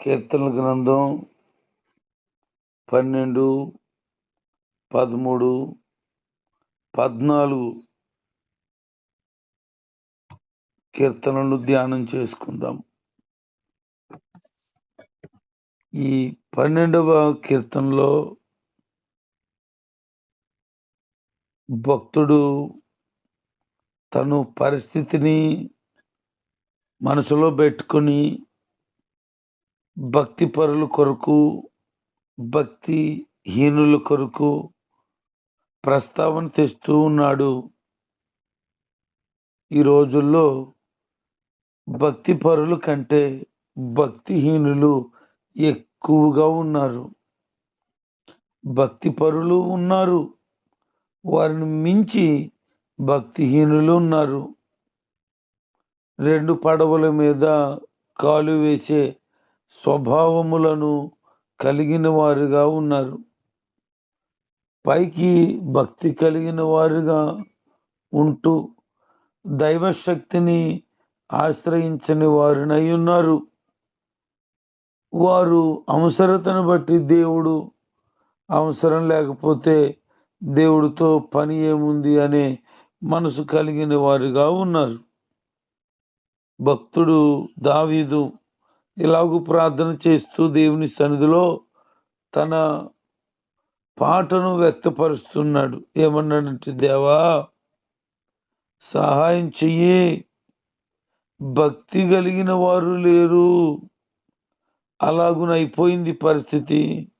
కీర్తన గ్రంథం పన్నెండు పదమూడు పద్నాలుగు. కీర్తనలు ధ్యానం చేసుకుందాం. ఈ పన్నెండవ కీర్తనలో భక్తుడు తను పరిస్థితిని మనసులో పెట్టుకొని భక్తి పరుల కొరకు భక్తి హీనుల కొరకు ప్రస్తావన తెస్తూ ఉన్నాడు. ఈ రోజుల్లో భక్తి పరుల కంటే భక్తిహీనులు ఎక్కువగా ఉన్నారు. భక్తి పరులు ఉన్నారు. వారిని మించి భక్తిహీనులు ఉన్నారు. రెండు పడవల మీద కాలు వేసే స్వభావములను కలిగిన వారుగా ఉన్నారు. పైకి భక్తి కలిగిన వారుగా ఉంటూ దైవశక్తిని ఆశ్రయించని వారినై ఉన్నారు. వారు అవసరతను బట్టి దేవుడు అవసరం లేకపోతే దేవుడితో పని ఏముంది అనే మనసు కలిగిన వారుగా ఉన్నారు. భక్తుడు దావీదు ఇలాగూ ప్రార్థన చేస్తూ దేవుని సన్నిధిలో తన పాటను వ్యక్తపరుస్తున్నాడు. ఏమన్నాడంటే దేవా సహాయం చెయ్యి. భక్తి కలిగిన వారు లేరు. అలాగునైపోయింది పరిస్థితి.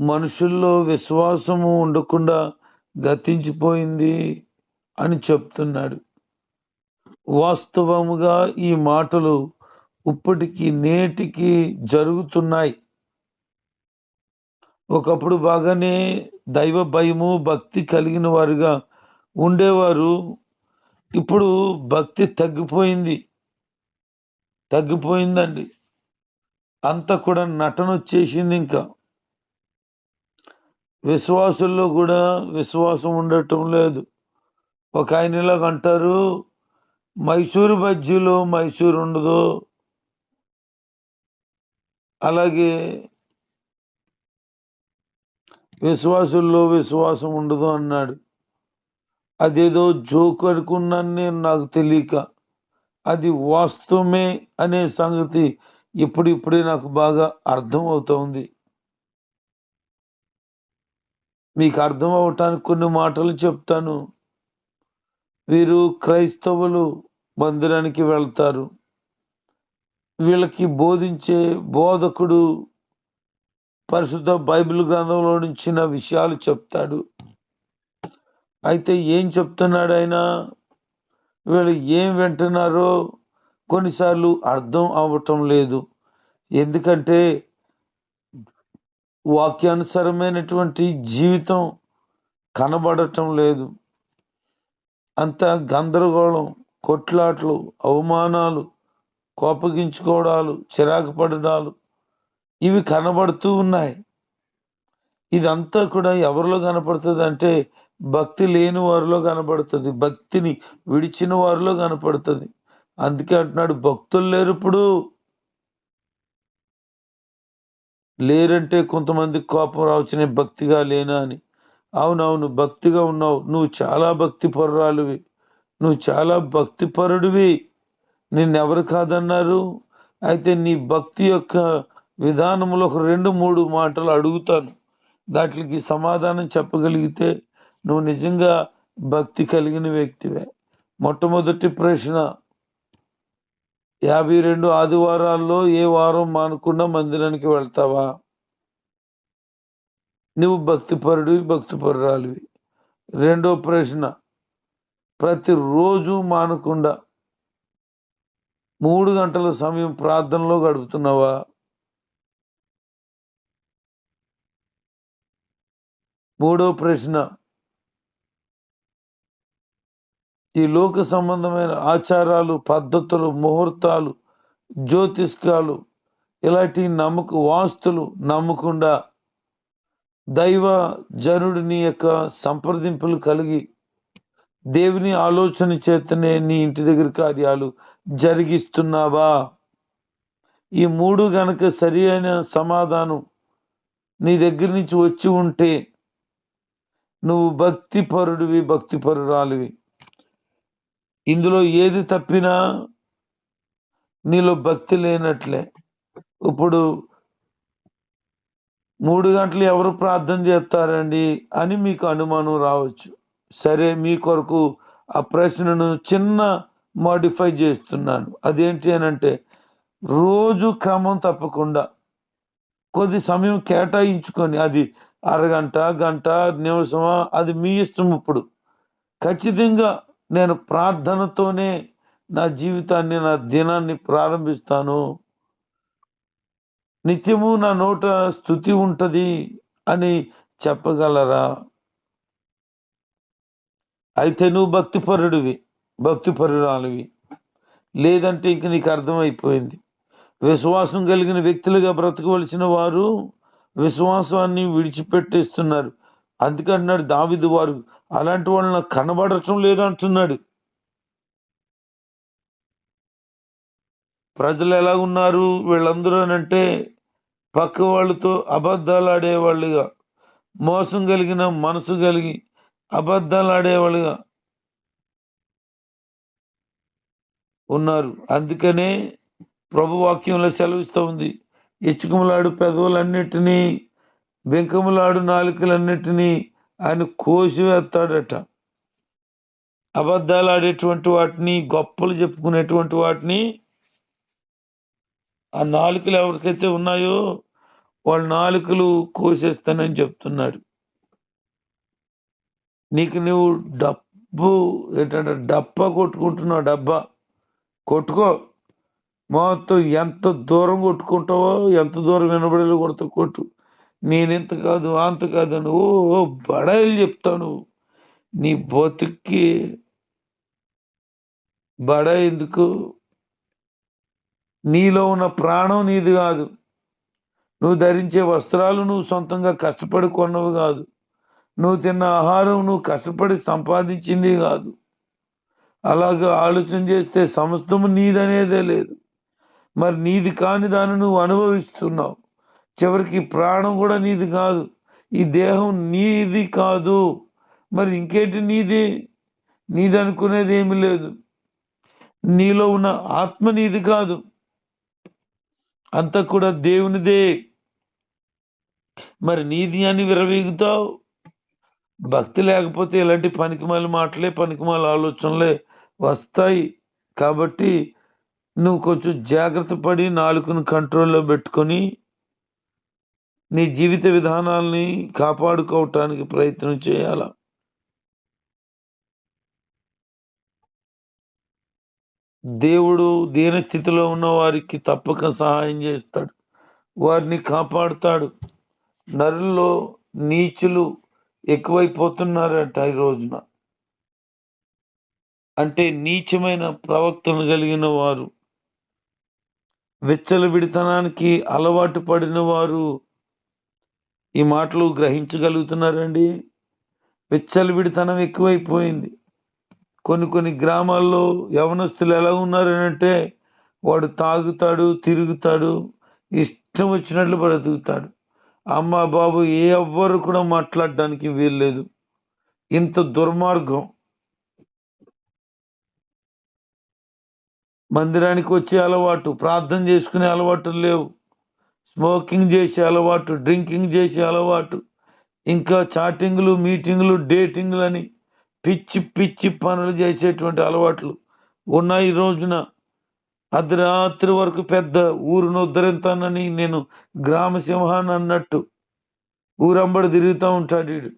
మనుషుల్లో విశ్వాసము ఉండకుండా గతించిపోయింది అని చెప్తున్నాడు. వాస్తవముగా ఈ మాటలు ఇప్పటికీ నేటికి జరుగుతున్నాయి. ఒకప్పుడు బాగానే దైవ భయము భక్తి కలిగిన వారుగా ఉండేవారు. ఇప్పుడు భక్తి తగ్గిపోయింది. తగ్గిపోయిందండి. అంతా కూడా నటన వచ్చేసింది ఇంకా. విశ్వాసుల్లో కూడా విశ్వాసం ఉండటం లేదు. ఒక ఆయన ఇలాగ అంటారు మైసూరు బజ్జీలో మైసూరు ఉండదు. అలాగే విశ్వాసుల్లో విశ్వాసం ఉండదు అన్నాడు. అదేదో జోక్ అనుకున్నాను నేను నాకు తెలియక. అది వాస్తవమే అనే సంగతి ఇప్పుడిప్పుడే నాకు బాగా అర్థం అవుతోంది మీకు అర్థం అవటానికి కొన్ని మాటలు చెప్తాను. వీరు క్రైస్తవులు మందిరానికి వెళ్తారు. వీళ్ళకి బోధించే బోధకుడు పరిశుద్ధ బైబిల్ గ్రంథంలో నుంచిన విషయాలు చెప్తాడు. అయితే ఏం చెప్తున్నాడు ఆయన? వీళ్ళు ఏం వింటున్నారో కొన్నిసార్లు అర్థం అవ్వటం లేదు. ఎందుకంటే వాక్యానుసరమైనటువంటి జీవితం కనబడటం లేదు. అంత గందరగోళం కొట్లాట్లు అవమానాలు కోపగించుకోవడాలు చిరాకు పడడాలు ఇవి కనబడుతూ ఉన్నాయి. ఇదంతా కూడా ఎవరిలో కనపడుతుంది అంటే భక్తి లేని వారిలో కనపడుతుంది. భక్తిని విడిచిన వారిలో కనపడుతుంది. అందుకే అంటున్నాడు భక్తులు లేరు ఇప్పుడు. లేరంటే కొంతమంది కోపం రావచ్చునే భక్తిగా లేనా అని. అవునవును భక్తిగా ఉన్నావు. నువ్వు చాలా భక్తి పరురాలువి నువ్వు చాలా భక్తి పరుడివి నిన్నెవరు కాదన్నారు? అయితే నీ భక్తి యొక్క విధానంలో ఒక రెండు మూడు మాటలు అడుగుతాను. దాటికి సమాధానం చెప్పగలిగితే నువ్వు నిజంగా భక్తి కలిగిన వ్యక్తివే. మొట్టమొదటి ప్రశ్న. యాభై రెండు ఆదివారాల్లో ఏ వారం మానకుండా మందిరానికి వెళ్తావా? నువ్వు భక్తిపరుడివి భక్తిపరురాలివి. రెండో ప్రశ్న ప్రతిరోజు మానకుండా మూడు గంటల సమయం ప్రార్థనలో గడుపుతున్నావా? మూడో ప్రశ్న ఈ లోక సంబంధమైన ఆచారాలు పద్ధతులు ముహూర్తాలు జ్యోతిష్కాలు ఇలాంటి నమ్మక వాస్తులు నమ్మకుండా దైవ జనుడిని యొక్క సంప్రదింపులు కలిగి దేవుని ఆలోచన చేతనే నీ ఇంటి దగ్గర కార్యాలు జరిగిస్తున్నావా? ఈ మూడు గనక సరి అయిన సమాధానం నీ దగ్గర నుంచి వచ్చి ఉంటే నువ్వు భక్తి పరుడివి భక్తి పరురాలివి ఇందులో ఏది తప్పినా నీలో భక్తి లేనట్లే. ఇప్పుడు మూడు గంటలు ఎవరు ప్రార్థన చేస్తారండి అని మీకు అనుమానం రావచ్చు. సరే మీ కొరకు ఆ ప్రశ్నను చిన్న మాడిఫై చేస్తున్నాను. అదేంటి అని అంటే రోజు క్రమం తప్పకుండా కొద్ది సమయం కేటాయించుకొని అది అరగంట గంట నిమిషమా అది మీ ఇష్టం ఇప్పుడు. ఖచ్చితంగా నేను ప్రార్థనతోనే నా జీవితాన్ని నా దినాన్ని ప్రారంభిస్తాను. నిత్యము నా నోట స్థుతి ఉంటుంది అని చెప్పగలరా? అయితే నువ్వు భక్తిపరుడివి భక్తిపరురాలివి. లేదంటే ఇంక నీకు అర్థమైపోయింది. విశ్వాసం కలిగిన వ్యక్తులుగా బ్రతకవలసిన వారు విశ్వాసాన్ని విడిచిపెట్టేస్తున్నారు. అందుకంటున్నాడు దావిదు వారు అలాంటి వాళ్ళు నాకు కనబడటం లేదంటున్నాడు ప్రజలు ఎలా ఉన్నారు వీళ్ళందరూ అని అంటే పక్క వాళ్ళతో అబద్ధాలు ఆడేవాళ్ళుగా మోసం కలిగిన మనసు కలిగి అబద్ధాలు ఆడేవాళ్ళుగా ఉన్నారు. అందుకనే ప్రభు వాక్యంలో సెలవిస్తూ ఉంది. ఇచ్చుకములాడు పెదవులన్నిటినీ బెంకములాడు నాలుకలన్నిటినీ ఆయన కోసివేస్తాడట. అబద్ధాలు ఆడేటువంటి వాటిని గొప్పలు చెప్పుకునేటువంటి వాటిని ఆ నాలుకలు ఎవరికైతే ఉన్నాయో వాళ్ళ నాలుకలు కోసేస్తానని చెప్తున్నాడు నీకు నువ్వు డబ్బు ఏంటంటే డబ్బా కొట్టుకుంటున్నావు డబ్బా. కొట్టుకో. మొత్తం ఎంత దూరం కొట్టుకుంటావో ఎంత దూరం వినబడేలు కొడతా కొట్టు. నేనెంత కాదు అంత కాదు అని ఓ బడాయిలు చెప్తాను నీ బతుక్కి బడ ఎందుకు? నీలో ఉన్న ప్రాణం నీది కాదు. నువ్వు ధరించే వస్త్రాలు నువ్వు సొంతంగా కష్టపడి కొన్నవి కాదు. నువ్వు తిన్న ఆహారం నువ్వు కష్టపడి సంపాదించింది కాదు. అలాగా ఆలోచన చేస్తే సమస్తము నీదనేదే లేదు. మరి నీది కాని దాన్ని నువ్వు అనుభవిస్తున్నావు. చివరికి ప్రాణం కూడా నీది కాదు. ఈ దేహం నీది కాదు. మరి ఇంకేంటి నీది? నీది అనుకునేది ఏమి లేదు. నీలో ఉన్న ఆత్మ నీది కాదు. అంతా కూడా దేవునిదే. మరి నీది అని విరవీగుతావు? భక్తి లేకపోతే ఇలాంటి పనికిమాలి మాటలే పనికిమాల ఆలోచనలే వస్తాయి. కాబట్టి నువ్వు కొంచెం జాగ్రత్త పడి నాలుకను కంట్రోల్లో పెట్టుకొని నీ జీవిత విధానాల్ని కాపాడుకోవటానికి ప్రయత్నం చేయాలా? దేవుడు దీనస్థితిలో ఉన్న వారికి తప్పక సహాయం చేస్తాడు. వారిని కాపాడుతాడు. నరుల్లో నీచులు ఎక్కువైపోతున్నారట ఈ రోజున. అంటే నీచమైన ప్రవక్తను కలిగిన వారు వెచ్చల విడితనానికి అలవాటు పడిన వారు ఈ మాటలు గ్రహించగలుగుతున్నారండి? వెచ్చల విడితనం ఎక్కువైపోయింది. కొన్ని కొన్ని గ్రామాల్లో యవనస్తులు ఎలా ఉన్నారనంటే వాడు తాగుతాడు తిరుగుతాడు ఇష్టం వచ్చినట్లు బ్రతుకుతాడు. అమ్మ బాబు ఏ ఎవ్వరు కూడా మాట్లాడడానికి వీల్లేదు. ఇంత దుర్మార్గం. మందిరానికి వచ్చే అలవాటు ప్రార్థన చేసుకునే అలవాటు లేవు. స్మోకింగ్ చేసే అలవాటు డ్రింకింగ్ చేసే అలవాటు. ఇంకా చాటింగ్లు మీటింగ్లు డేటింగ్లు అని పిచ్చి పిచ్చి పనులు చేసేటువంటి అలవాట్లు ఉన్నాయి ఈ రోజున. అర్ధరాత్రి వరకు పెద్ద ఊరును ఉద్ధరింతానని నేను గ్రామ సింహాన్ని అన్నట్టు ఊరంబడి తిరుగుతూ ఉంటాడు వీడు.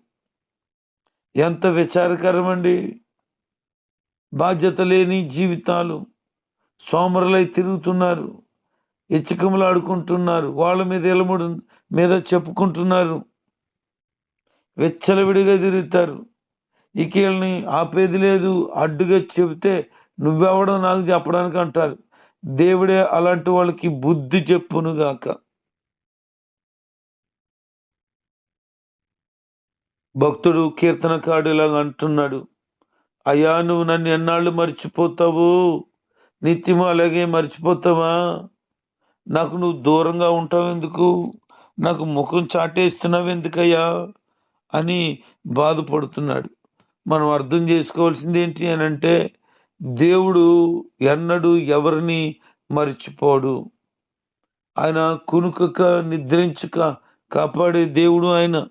ఎంత విచారకరమండి. బాధ్యత లేని జీవితాలు. సోమరులై తిరుగుతున్నారు. ఇచ్చకములు ఆడుకుంటున్నారు వాళ్ళ మీద ఎలముడు మీద చెప్పుకుంటున్నారు. వెచ్చలవిడిగా తిరుగుతారు. ఇక వీళ్ళని ఆపేది లేదు. అడ్డుగా చెబితే నువ్వెవడో నాకు చెప్పడానికి అంటారు. దేవుడే అలాంటి వాళ్ళకి బుద్ధి చెప్పునుగాక భక్తుడు కీర్తనకాడు ఇలాగ అంటున్నాడు. అయ్యా నువ్వు నన్ను ఎన్నాళ్ళు మర్చిపోతావు? నిత్యము అలాగే మర్చిపోతావా? నాకు నువ్వు దూరంగా ఉంటావు ఎందుకు? నాకు ముఖం చాటేస్తున్నావు ఎందుకయ్యా? అని బాధపడుతున్నాడు. మనం అర్థం చేసుకోవాల్సింది ఏంటి అని అంటే దేవుడు ఎన్నడూ ఎవరిని మర్చిపోడు. ఆయన కునుకక నిద్రించక కాపాడే దేవుడు ఆయన.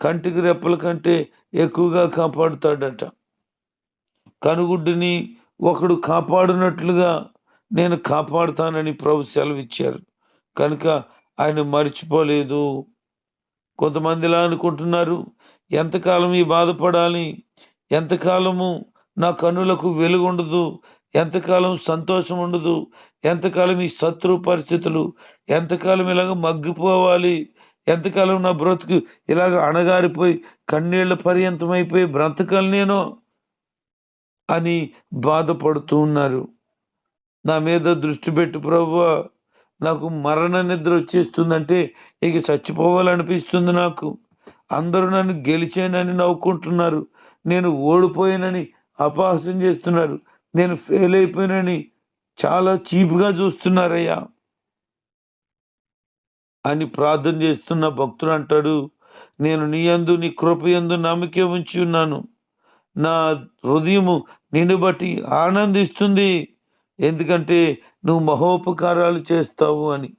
కంటికి రెప్పల కంటే ఎక్కువగా కాపాడుతాడట. కనుగుడ్డిని ఒకడు కాపాడునట్లుగా నేను కాపాడుతానని ప్రభు సెలవిచ్చారు. కనుక ఆయన మర్చిపోలేదు. కొంతమంది ఇలా అనుకుంటున్నారు ఎంతకాలం ఈ బాధపడాలి? ఎంతకాలము నా కన్నులకు వెలుగు ఉండదు ఎంతకాలం సంతోషం ఉండదు ఎంతకాలం ఈ శత్రు పరిస్థితులు ఎంతకాలం ఇలాగ మగ్గిపోవాలి ఎంతకాలం నా బ్రతుకు ఇలాగ అణగారిపోయి కన్నీళ్ళ పర్యంతమైపోయి బ్రతకాలి నేను అని బాధపడుతూ ఉన్నారు. నా మీద దృష్టి పెట్టు ప్రభువా నాకు మరణ నిద్ర వచ్చేస్తుందంటే ఇక చచ్చిపోవాలనిపిస్తుంది నాకు. అందరూ నన్ను గెలిచానని నవ్వుకుంటున్నారు. నేను ఓడిపోయానని అపహాస్యం చేస్తున్నారు. నేను ఫెయిల్ అయిపోయానని చాలా చీప్గా చూస్తున్నారయ్యా. అని ప్రార్థన చేస్తున్న భక్తుడు అంటాడు నేను నీ యందు నీ కృపయందు నమ్మికే ఉంచి ఉన్నాను. నా హృదయము నిన్ను బట్టి ఆనందిస్తుంది. ఎందుకంటే నువ్వు మహోపకారాలు చేస్తావు అని.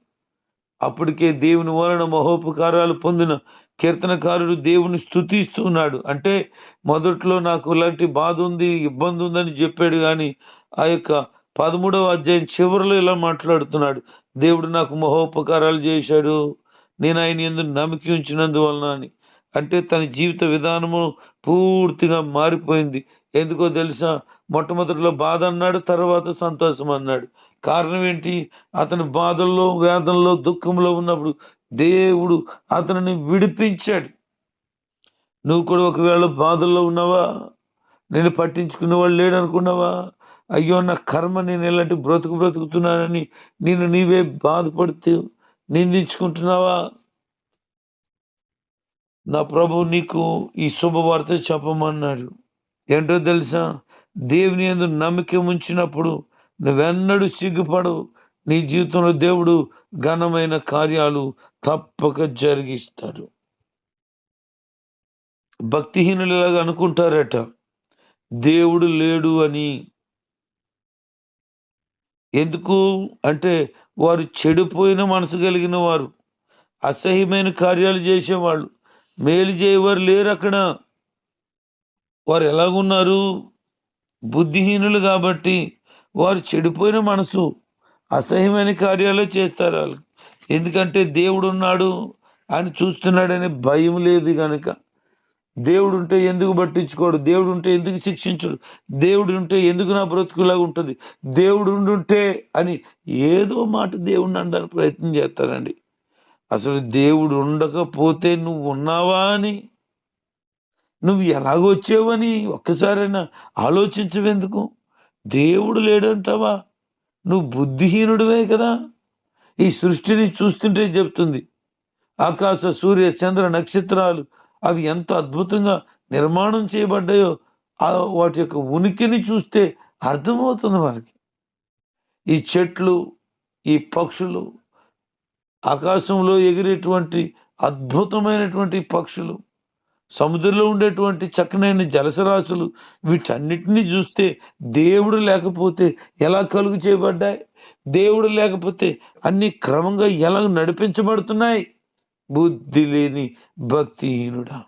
అప్పటికే దేవుని వలన మహోపకారాలు పొందిన కీర్తనకారుడు దేవుని స్థుతిస్తున్నాడు అంటే మొదట్లో నాకు ఇలాంటి బాధ ఉంది ఇబ్బంది ఉందని చెప్పాడు కానీ ఆ యొక్క పదమూడవ అధ్యాయం చివరిలో ఇలా మాట్లాడుతున్నాడు. దేవుడు నాకు మహోపకారాలు చేశాడు నేను ఆయన ఎందు నమ్మకి ఉంచినందువలన అని. అంటే తన జీవిత విధానము పూర్తిగా మారిపోయింది. ఎందుకో తెలుసా? మొట్టమొదటిలో బాధ అన్నాడు తర్వాత సంతోషం అన్నాడు. కారణం ఏంటి? అతని బాధల్లో వేదంలో దుఃఖంలో ఉన్నప్పుడు దేవుడు అతనిని విడిపించాడు. నువ్వు కూడా ఒకవేళ బాధల్లో ఉన్నావా? నేను పట్టించుకునే వాళ్ళు లేడు అనుకున్నావా? అయ్యో నా కర్మ నేను ఎలాంటి బ్రతుకు బ్రతుకుతున్నానని నేను నీవే బాధపడుతూ నిందించుకుంటున్నావా? నా ప్రభు నీకు ఈ శుభవార్త చెప్పమన్నాడు. ఏంటో తెలుసా? దేవుని ఎందు నమ్మకం ఉంచినప్పుడు నువ్వెన్నడూ సిగ్గుపడవు. నీ జీవితంలో దేవుడు ఘనమైన కార్యాలు తప్పక జరిగిస్తాడు. భక్తిహీనులులాగా అనుకుంటారట దేవుడు లేడు అని. ఎందుకు? అంటే వారు చెడిపోయిన మనసు కలిగిన వారు అసహ్యమైన కార్యాలు చేసేవాళ్ళు. మేలు చేయవారు లేరు అక్కడ. వారు ఎలాగున్నారు? బుద్ధిహీనులు కాబట్టి వారు చెడిపోయిన మనసు. అసహ్యమైన కార్యాలే చేస్తారు వాళ్ళు. ఎందుకంటే దేవుడు ఉన్నాడు అని చూస్తున్నాడనే భయం లేదు కనుక దేవుడు ఉంటే ఎందుకు పట్టించుకోడు? దేవుడు ఉంటే ఎందుకు శిక్షించడు? దేవుడు ఉంటే ఎందుకు నా బ్రతుకులాగా ఉంటుంది? దేవుడు ఉంటే అని ఏదో మాట దేవుడిని అనడానికి ప్రయత్నం చేస్తారండి. అసలు దేవుడు ఉండకపోతే నువ్వు ఉన్నావా అని? నువ్వు ఎలాగొచ్చావని? ఒక్కసారైనా ఆలోచించవెందుకు? దేవుడు లేడంటావా నువ్వు బుద్ధిహీనుడివే కదా? ఈ సృష్టిని చూస్తుంటే చెప్తుంది ఆకాశ సూర్య చంద్ర నక్షత్రాలు అవి ఎంత అద్భుతంగా నిర్మాణం చేయబడ్డాయో వాటి యొక్క ఉనికిని చూస్తే అర్థమవుతుంది మనకి. ఈ చెట్లు ఈ పక్షులు ఆకాశంలో ఎగిరేటువంటి అద్భుతమైనటువంటి పక్షులు సముద్రంలో ఉండేటువంటి చక్కనైన జలసరాశులు వీటన్నిటిని చూస్తే దేవుడు లేకపోతే ఎలా కలుగు చేయబడ్డాయి? దేవుడు లేకపోతే అన్ని క్రమంగా ఎలా నడిపించబడుతున్నాయి? బుద్ధి లేని భక్తిహీనుడా.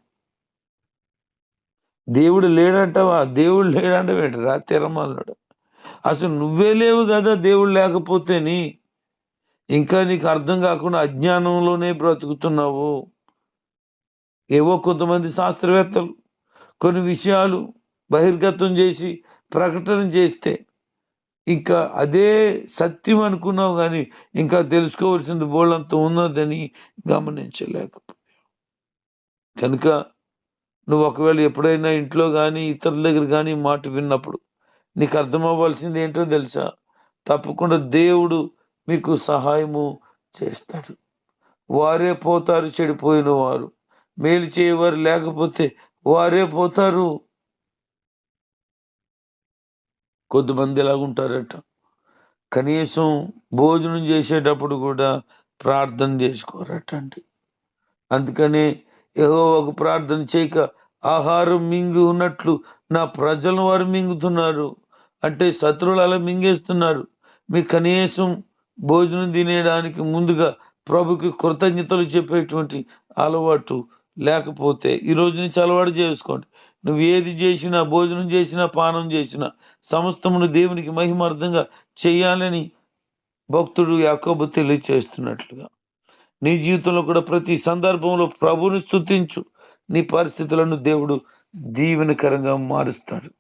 దేవుడు లేడంటావా? దేవుడు లేడంటావేంటిరా తిరమల్లుడు అసలు నువ్వే లేవు కదా దేవుడు లేకపోతేని? ఇంకా నీకు అర్థం కాకుండా అజ్ఞానంలోనే బ్రతుకుతున్నావు. ఏవో కొంతమంది శాస్త్రవేత్తలు కొన్ని విషయాలు బహిర్గతం చేసి ప్రకటన చేస్తే ఇంకా అదే సత్యం అనుకున్నావు కానీ ఇంకా తెలుసుకోవాల్సింది బోళ్ళంత ఉన్నదని గమనించలేకపోయావు. కనుక నువ్వు ఒకవేళ ఎప్పుడైనా ఇంట్లో కానీ ఇతరుల దగ్గర కానీ మాట విన్నప్పుడు నీకు అర్థం అవ్వాల్సింది ఏంటో తెలుసా? తప్పకుండా దేవుడు మీకు సహాయము చేస్తాడు. వారే పోతారు చెడిపోయిన వారు. మేలు చేయవారు లేకపోతే వారే పోతారు. కొద్దిమంది ఎలాగుంటారట? కనీసం భోజనం చేసేటప్పుడు కూడా ప్రార్థన చేసుకోరటండి అందుకనే ఏదో ఒక ప్రార్థన చేయక ఆహారం మింగి ఉన్నట్లు నా ప్రజలను వారు మింగుతున్నారు. అంటే శత్రువులు అలా మింగేస్తున్నారు. మీ కనీసం భోజనం తినేయడానికి ముందుగా ప్రభుకి కృతజ్ఞతలు చెప్పేటువంటి అలవాటు లేకపోతే ఈ రోజు నుంచి అలవాటు చేసుకోండి. నువ్వు ఏది చేసినా భోజనం చేసినా పానం చేసినా సమస్తమును దేవునికి మహిమార్థంగా చేయాలని భక్తుడు యాకోబు తెలియచేస్తున్నట్లుగా. నీ జీవితంలో కూడా ప్రతి సందర్భంలో ప్రభుని స్తుతించు. నీ పరిస్థితులను దేవుడు దీవెనకరంగా మారుస్తాడు.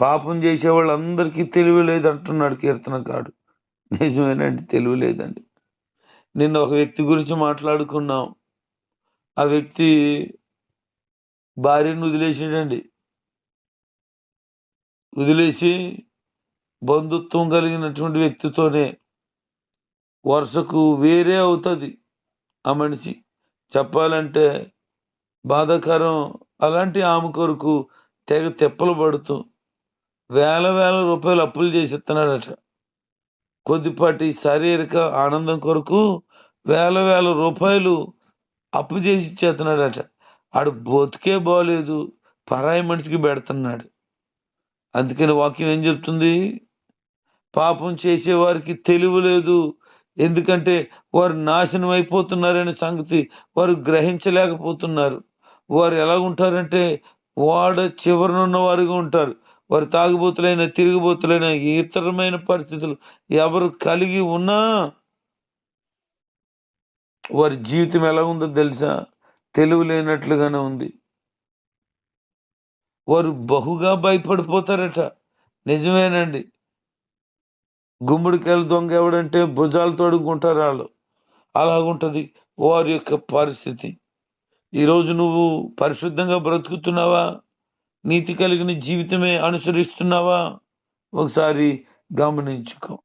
పాపం చేసే వాళ్ళందరికీ తెలివి లేదు అంటున్నాడు కీర్తనకాడు నిజమేనండి తెలివి లేదండి. నిన్న ఒక వ్యక్తి గురించి మాట్లాడుకున్నాం. ఆ వ్యక్తి భార్యను వదిలేసాడండి. వదిలేసి బంధుత్వం కలిగినటువంటి వ్యక్తితోనే వరుసకు వేరే అవుతుంది ఆ మనిషి. చెప్పాలంటే బాధాకరం అలాంటి ఆమె కొరకు తెగ తెప్పలు పడుతూ వేల వేల రూపాయలు అప్పులు చేసి ఇస్తున్నాడట కొద్దిపాటి శారీరక ఆనందం కొరకు వేల వేల రూపాయలు అప్పు చేసి ఇచ్చేస్తున్నాడట. ఆడు బతికే బాగలేదు పరాయి మనిషికి పెడుతున్నాడు. అందుకని వాక్యం ఏం చెప్తుంది? పాపం చేసేవారికి తెలివి లేదు. ఎందుకంటే వారు నాశనం అయిపోతున్నారనే సంగతి వారు గ్రహించలేకపోతున్నారు. వారు ఎలా ఉంటారంటే వాడ చివరనున్న వారుగా ఉంటారు. వారు తాగుబోతులైన తిరుగుబోతులైన ఇతరమైన పరిస్థితులు ఎవరు కలిగి ఉన్నా వారి జీవితం ఎలా ఉందో తెలుసా? తెలివి లేనట్లుగానే ఉంది. వారు బహుగా భయపడిపోతారట. నిజమేనండి. గుమ్మడికాయలు దొంగ ఎవడంటే భుజాలు తొడుగుకుంటారు వాళ్ళు. అలాగుంటుంది వారి యొక్క పరిస్థితి. ఈరోజు నువ్వు పరిశుద్ధంగా బ్రతుకుతున్నావా? నీతి కలిగిన జీవితమే అనుసరిస్తున్నావా? ఒకసారి గమనించుకో.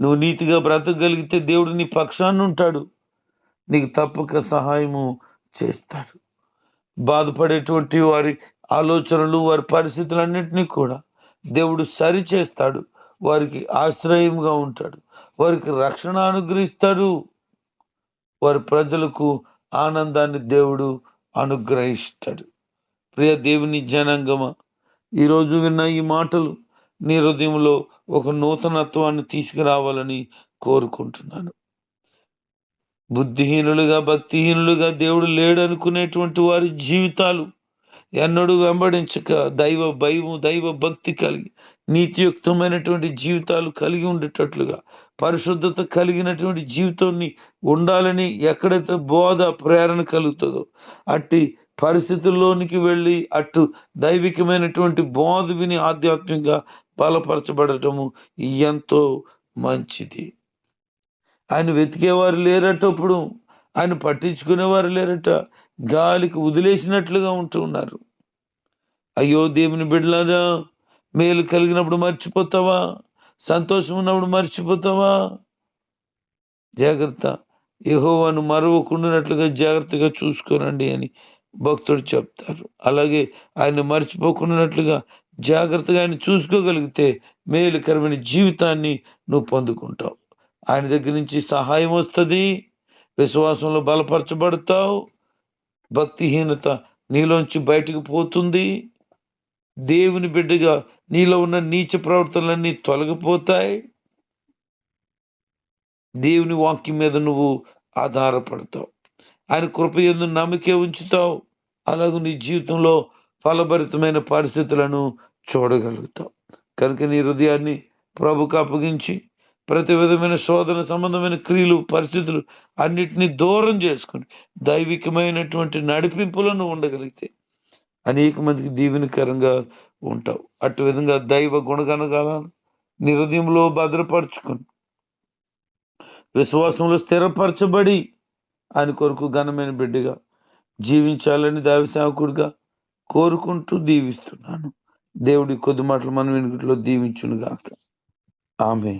నువ్వు నీతిగా బ్రతకగలిగితే దేవుడు నీ పక్షాన్ని ఉంటాడు. నీకు తప్పక సహాయము చేస్తాడు. బాధపడేటువంటి వారి ఆలోచనలు వారి పరిస్థితులన్నింటినీ కూడా దేవుడు సరి చేస్తాడు వారికి ఆశ్రయంగా ఉంటాడు. వారికి రక్షణ అనుగ్రహిస్తాడు. వారి ప్రజలకు ఆనందాన్ని దేవుడు అనుగ్రహిస్తాడు. ప్రియ దేవుని జనాంగమ ఈరోజు విన్న ఈ మాటలు నీ హృదయంలో ఒక నూతనత్వాన్ని తీసుకురావాలని కోరుకుంటున్నాను. బుద్ధిహీనులుగా భక్తిహీనులుగా దేవుడు లేడు అనుకునేటువంటి వారి జీవితాలు ఎన్నడూ వెంబడించక దైవ భయము దైవ భక్తి కలిగి నీతియుక్తమైనటువంటి జీవితాలు కలిగి ఉండేటట్లుగా పరిశుద్ధత కలిగినటువంటి జీవితాన్ని ఉండాలని ఎక్కడైతే బోధ ప్రేరణ కలుగుతుందో అట్టి పరిస్థితుల్లోనికి వెళ్ళి అటు దైవికమైనటువంటి బోధ విని ఆధ్యాత్మికంగా బలపరచబడటము ఎంతో మంచిది. ఆయన వెతికేవారు లేరటప్పుడు ఆయన పట్టించుకునేవారు లేరట గాలికి వదిలేసినట్లుగా ఉంటున్నారు అయ్యో దేవుని బిడ్డలారా మేలు కలిగినప్పుడు మర్చిపోతావా? సంతోషం ఉన్నప్పుడు మర్చిపోతావా? జాగ్రత్త. యహోవాను మరవకుండానట్లుగా జాగ్రత్తగా చూసుకోనండి అని భక్తుడు చెప్తారు. అలాగే ఆయన మర్చిపోకుండానట్లుగా జాగ్రత్తగా ఆయన చూసుకోగలిగితే మేలుకరమైన జీవితాన్ని నువ్వు పొందుకుంటావు. ఆయన దగ్గర నుంచి సహాయం వస్తుంది. విశ్వాసంలో బలపరచబడతావు. భక్తిహీనత నీలోంచి బయటకు పోతుంది. దేవుని బిడ్డగా నీలో ఉన్న నీచ ప్రవర్తనలన్నీ తొలగిపోతాయి. దేవుని వాక్యం మీద నువ్వు ఆధారపడతావు. ఆయన కృప ఎందు నమ్మకే ఉంచుతావు. అలాగే నీ జీవితంలో ఫలభరితమైన పరిస్థితులను చూడగలుగుతావు. కనుక నీ హృదయాన్ని ప్రభుకు అప్పగించి ప్రతి విధమైన శోధన సంబంధమైన క్రియలు పరిస్థితులు అన్నిటినీ దూరం చేసుకుని దైవికమైనటువంటి నడిపింపులను ఉండగలిగితే అనేక మందికి దీవెనకరంగా ఉంటావు. అటు విధంగా దైవ గుణగణగాలను నీ హృదయంలో భద్రపరచుకుని విశ్వాసంలో స్థిరపరచబడి ఆయన కొరకు ఘనమైన బిడ్డగా జీవించాలని దావిసేవకుడిగా కోరుకుంటూ దీవిస్తున్నాను. దేవుడి కొద్ది మాటలు మనం వెనుకట్లో దీవించునుగాక. ఆమె